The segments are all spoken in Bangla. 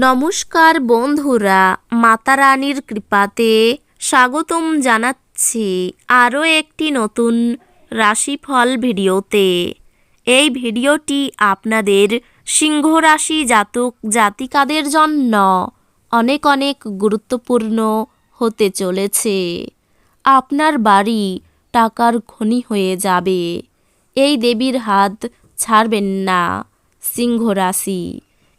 নমস্কার বন্ধুরা মাতা রানীর কৃপাতে স্বাগতম জানাচ্ছি আরও একটি নতুন রাশিফল ভিডিওতে। এই ভিডিওটি আপনাদের সিংহ রাশি জাতক জাতিকাদের জন্য অনেক অনেক গুরুত্বপূর্ণ হতে চলেছে। আপনার বাড়ি টাকার খনি হয়ে যাবে। এই দেবীর হাত ছাড়বেন না সিংহ রাশি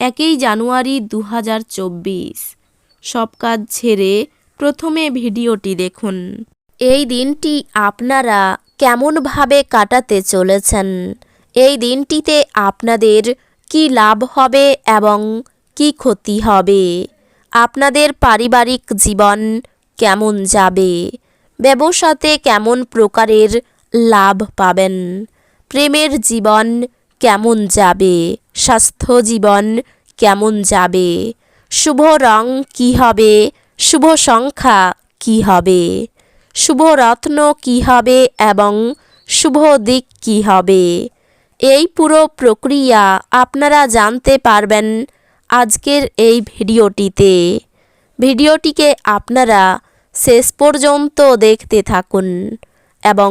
একই জানুয়ারি দু হাজার চব্বিশ। সব কাজ ছেড়ে প্রথমে ভিডিওটি দেখুন। এই দিনটি আপনারা কেমনভাবে কাটাতে চলেছেন? এই দিনটিতে আপনাদের কি লাভ হবে এবং কি ক্ষতি হবে? আপনাদের পারিবারিক জীবন কেমন যাবে? ব্যবসাতে কেমন প্রকারের লাভ পাবেন? প্রেমের জীবন কেমন যাবে? স্বাস্থ্য জীবন কেমন যাবে? শুভ রং কি হবে? শুভ সংখ্যা কি হবে? শুভ রত্ন কি হবে এবং শুভ দিক কি হবে? এই পুরো প্রক্রিয়া আপনারা জানতে পারবেন আজকের এই ভিডিওটিতে। ভিডিওটিকে আপনারা শেষ পর্যন্ত দেখতে থাকুন এবং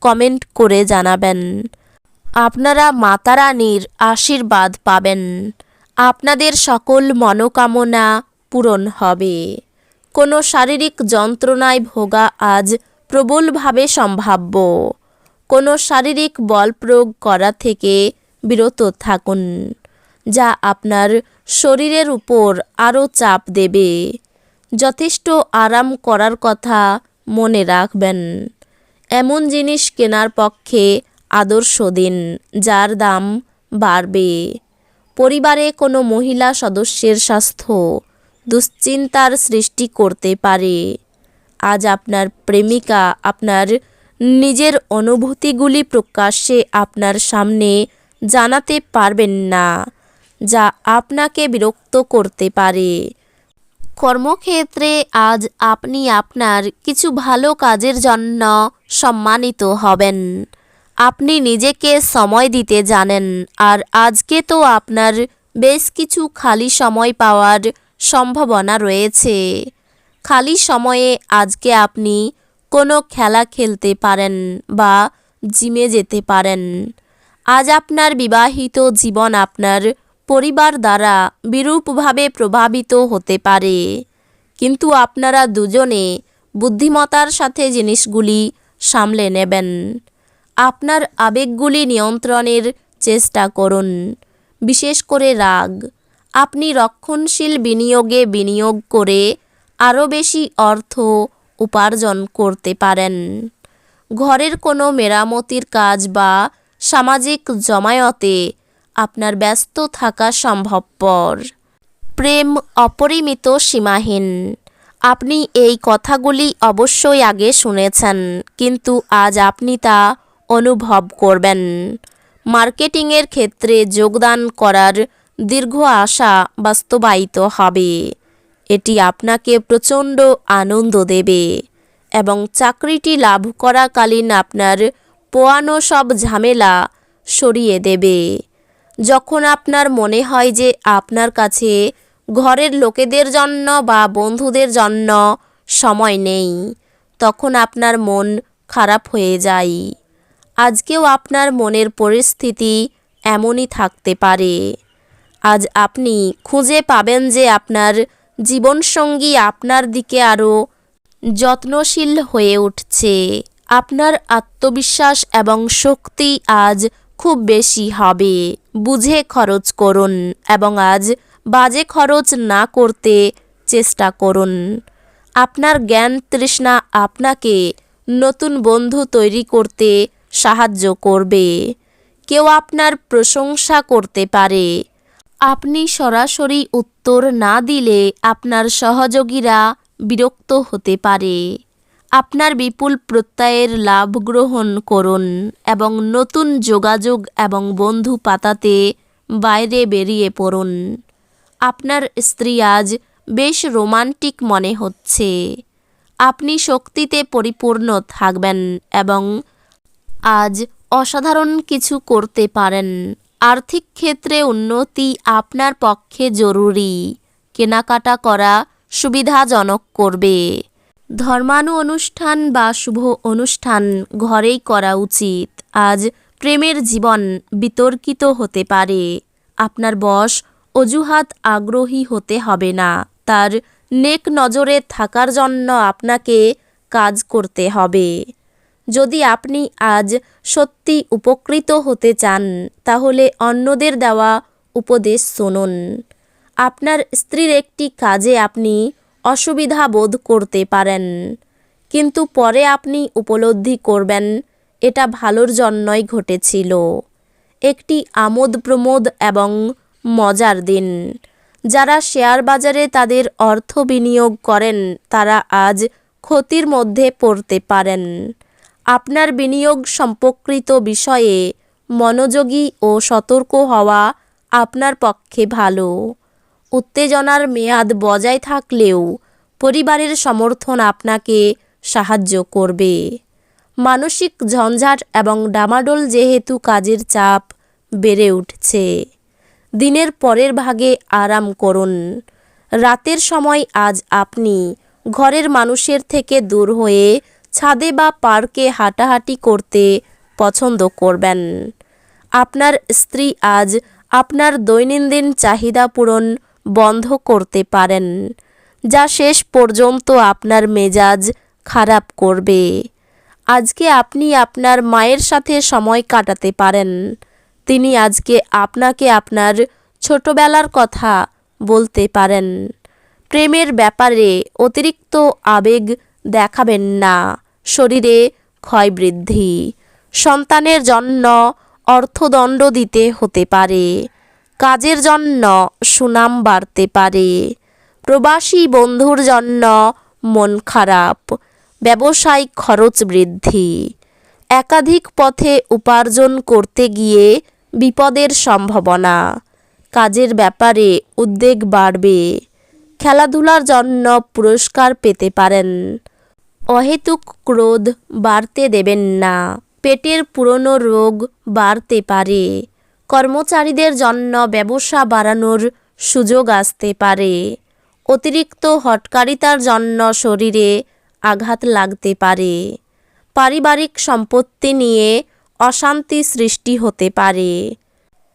কমেন্ট করে জানাবেন। আপনারা মাতারানীর আশীর্বাদ পাবেন। আপনাদের সকল মনোকামনা পূরণ হবে। কোনো শারীরিক যন্ত্রণায় ভোগা আজ প্রবলভাবে সম্ভাব্য। কোনো শারীরিক বল প্রয়োগ করা থেকে বিরত থাকুন, যা আপনার শরীরের উপর আরও চাপ দেবে। যথেষ্ট আরাম করার কথা মনে রাখবেন। এমন জিনিস কেনার পক্ষে আদর্শ দিন, যার দাম বাড়বে। পরিবারে কোনো মহিলা সদস্যের স্বাস্থ্য দুশ্চিন্তার সৃষ্টি করতে পারে। আজ আপনার প্রেমিকা আপনার নিজের অনুভূতিগুলি প্রকাশ্যে আপনার সামনে জানাতে পারবেন না, যা আপনাকে বিরক্ত করতে পারে। কর্মক্ষেত্রে আজ আপনি আপনার কিছু ভালো কাজের জন্য সম্মানিত হবেন। আপনি নিজেকে সময় দিতে জানেন, আর আজকে তো আপনার বেশ কিছু খালি সময় পাওয়ার সম্ভাবনা রয়েছে। খালি সময়ে আজকে আপনি কোনো খেলা খেলতে পারেন বা জিমে যেতে পারেন। আজ আপনার বিবাহিত জীবন আপনার পরিবার দ্বারা বিরূপভাবে প্রভাবিত হতে পারে। কিন্তু আপনারা দুজনে বুদ্ধিমতার সাথে জিনিসগুলি সামলে নেবেন। আপনার আবেগগুলি নিয়ন্ত্রণের চেষ্টা করুন। বিশেষ করে রাগ। আপনি রক্ষণশীল বিনিয়োগে বিনিয়োগ করে আরও বেশি অর্থ উপার্জন করতে পারেন। ঘরের কোনো মেরামতির কাজ বা সামাজিক জমায়তে আপনার ব্যস্ত থাকা সম্ভবপর। প্রেম অপরিমিত সীমাহীন। আপনি এই কথাগুলি অবশ্যই আগে শুনেছেন, কিন্তু আজ আপনি তা অনুভব করবেন। মার্কেটিংয়ের ক্ষেত্রে যোগদান করার দীর্ঘ আশা বাস্তবায়িত হবে। এটি আপনাকে প্রচণ্ড আনন্দ দেবে এবং চাকরিটি লাভ করাকালীন আপনার পোয়ানো সব ঝামেলা সরিয়ে দেবে। যখন আপনার মনে হয় যে আপনার কাছে ঘরের লোকেদের জন্য বা বন্ধুদের জন্য সময় নেই। তখন আপনার মন খারাপ হয়ে যায়। আজকেও আপনার মনের পরিস্থিতি এমনই থাকতে পারে। আজ আপনি খুঁজে পাবেন যে আপনার জীবনসঙ্গী আপনার দিকে আরও যত্নশীল হয়ে উঠছে। আপনার আত্মবিশ্বাস এবং শক্তি আজ খুব বেশি হবে। বুঝে খরচ করুন এবং আজ বাজে খরচ না করতে চেষ্টা করুন। আপনার জ্ঞান তৃষ্ণা আপনাকে নতুন বন্ধু তৈরি করতে সাহায্য করবে। কেউ আপনার প্রশংসা করতে পারে। আপনি সরাসরি উত্তর না দিলে আপনার সহযোগীরা বিরক্ত হতে পারে। আপনার বিপুল প্রত্যয়ের লাভ গ্রহণ করুন এবং নতুন যোগাযোগ এবং বন্ধু পাতাতে বাইরে বেরিয়ে পড়ুন। আপনার স্ত্রী আজ বেশ রোমান্টিক মনে হচ্ছে। আপনি শক্তিতে পরিপূর্ণ থাকবেন এবং আজ অসাধারণ কিছু করতে পারেন। আর্থিক ক্ষেত্রে উন্নতি আপনার পক্ষে জরুরি। কেনাকাটা করা সুবিধাজনক করবে। ধর্মানু অনুষ্ঠান বা শুভ অনুষ্ঠান ঘরেই করা উচিত। আজ প্রেমের জীবন বিতর্কিত হতে পারে। আপনার বশ অজুহাত আগ্রহী হতে হবে না। তার নেক নজরে থাকার জন্য আপনাকে কাজ করতে হবে। যদি আপনি আজ সত্যি উপকৃত হতে চান, তাহলে অন্যদের দেওয়া উপদেশ শুনুন। আপনার স্ত্রীর একটি কাজে আপনি অসুবিধা বোধ করতে পারেন, কিন্তু পরে আপনি উপলব্ধি করবেন, এটা ভালোর জন্যই ঘটেছিল। একটি আমোদ প্রমোদ এবং মজার দিন। যারা শেয়ার বাজারে তাদের অর্থ বিনিয়োগ করেন, তারা আজ ক্ষতির মধ্যে পড়তে পারেন। আপনার বিনিয়োগ সম্পর্কিত বিষয়ে মনোযোগী ও সতর্ক হওয়া আপনার পক্ষে ভালো। উত্তেজনার মেয়াদ বজায় থাকলেও পরিবারের সমর্থন আপনাকে সাহায্য করবে। মানসিক ঝঞ্ঝাট এবং ডামাডোল যেহেতু কাজের চাপ বেড়ে উঠছে। দিনের পরের ভাগে আরাম করুন। রাতের সময় আজ আপনি ঘরের মানুষের থেকে দূর হয়ে ছাদে বা পার্কে হাঁটাহাঁটি করতে পছন্দ করবেন। আপনার স্ত্রী আজ আপনার দৈনন্দিন চাহিদা পূরণ বন্ধ করতে পারেন, যা শেষ পর্যন্ত আপনার মেজাজ খারাপ করবে। আজকে আপনি আপনার মায়ের সাথে সময় কাটাতে পারেন। তিনি আজকে আপনাকে আপনার ছোটবেলার কথা বলতে পারেন। প্রেমের ব্যাপারে অতিরিক্ত আবেগ দেখাবেন না। শরীরে ক্ষয় বৃদ্ধি। সন্তানের জন্য অর্থদণ্ড দিতে হতে পারে। কাজের জন্য সুনাম বাড়তে পারে। প্রবাসী বন্ধুর জন্য মন খারাপ। ব্যবসায়িক খরচ বৃদ্ধি। একাধিক পথে উপার্জন করতে গিয়ে বিপদের সম্ভাবনা। কাজের ব্যাপারে উদ্বেগ বাড়বে। খেলাধুলার জন্য পুরস্কার পেতে পারেন। অহেতুক ক্রোধ বাড়তে দেবেন না। পেটের পুরনো রোগ বাড়তে পারে। কর্মচারীদের জন্য ব্যবসা বাড়ানোর সুযোগ আসতে পারে। অতিরিক্ত হটকারিতার জন্য শরীরে আঘাত লাগতে পারে। পারিবারিক সম্পত্তি নিয়ে অশান্তি সৃষ্টি হতে পারে।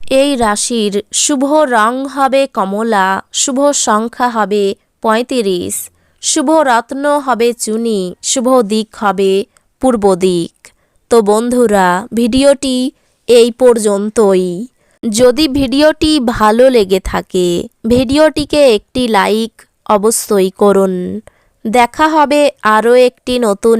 এই রাশির শুভ রং হবে কমলা, শুভ সংখ্যা হবে পঁয়ত্রিশ, শুভ রত্ন হবে চুনি, শুভ দিক হবে পূর্ব দিক। তো বন্ধুরা, ভিডিওটি এই পর্যন্তই। যদি ভিডিওটি ভালো লেগে থাকে, ভিডিওটিকে একটি লাইক অবশ্যই করুন। দেখা হবে আরও একটি নতুন